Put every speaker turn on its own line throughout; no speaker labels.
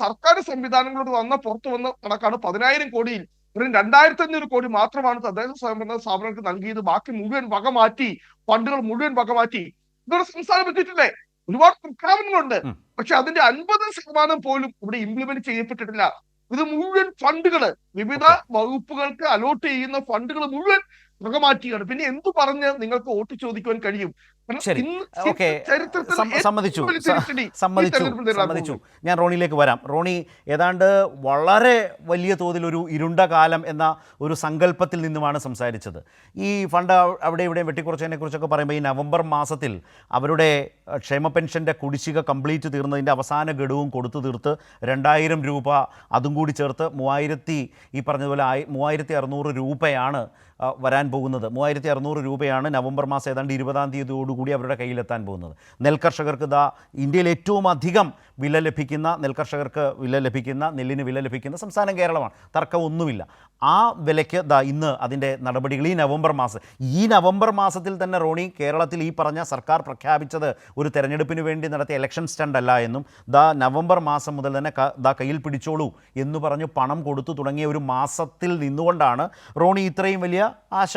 സർക്കാർ സംവിധാനങ്ങളോട് വന്ന പുറത്തു വന്ന കണക്കാണ് പതിനായിരം കോടിയിൽ വെറും രണ്ടായിരത്തി അഞ്ഞൂറ് കോടി മാത്രമാണ് തദ്ദേശ സ്വയംഭരണ സ്ഥാപനങ്ങൾക്ക് നൽകിയത്. ബാക്കി മുഴുവൻ വക മാറ്റി ഫണ്ടുകൾ മുഴുവൻ വക മാറ്റി. ഇതോടെ സംസാരം പറ്റിയിട്ടില്ലേ ഒരുപാട് പ്രഖ്യാപനങ്ങളുണ്ട്. പക്ഷെ അതിന്റെ അൻപത് ശതമാനം പോലും ഇവിടെ ഇംപ്ലിമെന്റ് ചെയ്യപ്പെട്ടിട്ടില്ല. ഇത് മുഴുവൻ ഫണ്ടുകൾ വിവിധ വകുപ്പുകൾക്ക് അലോട്ട് ചെയ്യുന്ന ഫണ്ടുകൾ മുഴുവൻ വക മാറ്റിയാണ് പിന്നെ എന്തു പറഞ്ഞ് നിങ്ങൾക്ക് വോട്ട് ചോദിക്കുവാൻ കഴിയും?
സമ്മതിച്ചു. സമ്മതിച്ചു. സമ്മതിച്ചു. ഞാൻ റോണിയിലേക്ക് വരാം. റോണി ഏതാണ്ട് വളരെ വലിയ തോതിൽ ഒരു ഇരുണ്ട കാലം എന്ന ഒരു സങ്കല്പത്തിൽ നിന്നുമാണ് സംസാരിച്ചത്. ഈ ഫണ്ട് അവിടെ ഇവിടെയും വെട്ടിക്കുറച്ചതിനെ കുറിച്ചൊക്കെ പറയുമ്പോൾ ഈ നവംബർ മാസത്തിൽ അവരുടെ ക്ഷേമ പെൻഷന്റെ കുടിശ്ശിക കംപ്ലീറ്റ് തീർന്നതിന്റെ അവസാന ഗഡുവും കൊടുത്തു തീർത്ത് രണ്ടായിരം രൂപ അതും കൂടി ചേർത്ത് മൂവായിരത്തി ഈ പറഞ്ഞതുപോലെ ആയി മൂവായിരത്തി അറുന്നൂറ് രൂപയാണ് വരാൻ പോകുന്നത്. മൂവായിരത്തി അറുന്നൂറ് രൂപയാണ് നവംബർ മാസം ഏതാണ്ട് ഇരുപതാം തീയതിയോടുകൂടി അവരുടെ കയ്യിലെത്താൻ പോകുന്നത്. നെൽകർഷകർക്ക് ഇതാ ഇന്ത്യയിൽ ഏറ്റവും അധികം വില ലഭിക്കുന്ന നെൽകർഷകർക്ക് വില ലഭിക്കുന്ന നെല്ലിന് വില ലഭിക്കുന്ന സംസ്ഥാനം കേരളമാണ്. തർക്കമൊന്നുമില്ല. ആ വിലയ്ക്ക് ദാ ഇന്ന് അതിന്റെ നടപടികൾ ഈ നവംബർ മാസം ഈ നവംബർ മാസത്തിൽ തന്നെ റോണി കേരളത്തിൽ ഈ പറഞ്ഞ സർക്കാർ പ്രഖ്യാപിച്ചത് ഒരു തെരഞ്ഞെടുപ്പിന് വേണ്ടി നടത്തിയ ഇലക്ഷൻ സ്റ്റണ്ട് അല്ല എന്നും ദാ നവംബർ മാസം മുതൽ തന്നെ ദാ കയ്യിൽ പിടിച്ചോളൂ എന്ന് പറഞ്ഞു പണം കൊടുത്തു തുടങ്ങിയ ഒരു മാസത്തിൽ നിന്നുകൊണ്ടാണ് റോണി ഇത്രയും വലിയ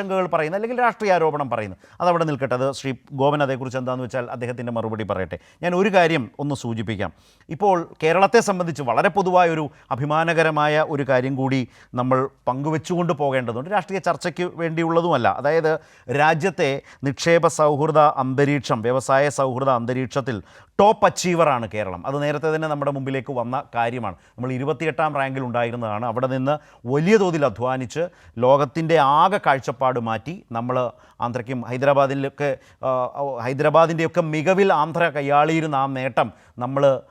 ആശങ്കകൾ പറയുന്നത് അല്ലെങ്കിൽ രാഷ്ട്രീയ ആരോപണം പറയുന്നത് അതവിടെ നിൽക്കട്ടെ. അത് ശ്രീ ഗോവൻ അതേക്കുറിച്ച് എന്താണെന്ന് വെച്ചാൽ അദ്ദേഹത്തിന്റെ മറുപടി പറയട്ടെ. ഞാൻ ഒരു കാര്യം ഒന്ന് സൂചിപ്പിക്കാം. ഇപ്പോൾ കേരളത്തെ സംബന്ധിച്ച് വളരെ പൊതുവായ ഒരു അഭിമാനകരമായ ഒരു കാര്യം കൂടി നമ്മൾ പങ്കുവെച്ചുകൊണ്ട് പോകേണ്ടതുണ്ട്. രാഷ്ട്രീയ ചർച്ചയ്ക്ക് വേണ്ടിയുള്ളതുമല്ല. അതായത് രാജ്യത്തെ നിക്ഷേപ സൗഹൃദ അന്തരീക്ഷം വ്യവസായ സൗഹൃദ അന്തരീക്ഷത്തിൽ ടോപ്പ് അച്ചീവറാണ് കേരളം. അത് നേരത്തെ തന്നെ നമ്മുടെ മുമ്പിലേക്ക് വന്ന കാര്യമാണ്. നമ്മൾ ഇരുപത്തിയെട്ടാം റാങ്കിൽ ഉണ്ടായിരുന്നതാണ്. അവിടെ നിന്ന് വലിയ തോതിൽ അധ്വാനിച്ച് ലോകത്തിന്റെ ആകെ കാഴ്ചപ്പാട് മാറ്റി നമ്മൾ ആന്ധ്രയ്ക്കും ഹൈദരാബാദിലൊക്കെ ഹൈദരാബാദിന്റെയൊക്കെ മികവിൽ ആന്ധ്ര കൈയാളിയിരുന്ന ആ നേട്ടം നമ്മൾ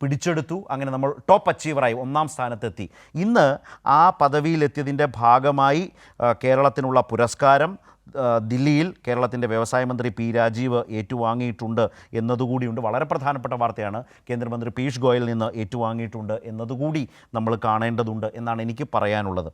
പിടിച്ചെടുത്തു. അങ്ങനെ നമ്മൾ ടോപ്പ് അച്ചീവറായി ഒന്നാം സ്ഥാനത്തെത്തി. ഇന്ന് ആ പദവിയിലെത്തിയതിന്റെ ഭാഗമായി കേരളത്തിനുള്ള പുരസ്കാരം ദില്ലിയിൽ കേരളത്തിന്റെ വ്യവസായ മന്ത്രി പി രാജീവ് ഏറ്റുവാങ്ങിയിട്ടുണ്ട് എന്നതുകൂടിയുണ്ട്. വളരെ പ്രധാനപ്പെട്ട വാർത്തയാണ് കേന്ദ്രമന്ത്രി പീയൂഷ് ഗോയൽ നിന്ന് ഏറ്റുവാങ്ങിയിട്ടുണ്ട് എന്നതുകൂടി നമ്മൾ കാണേണ്ടതുണ്ട് എന്നാണ് എനിക്ക് പറയാനുള്ളത്.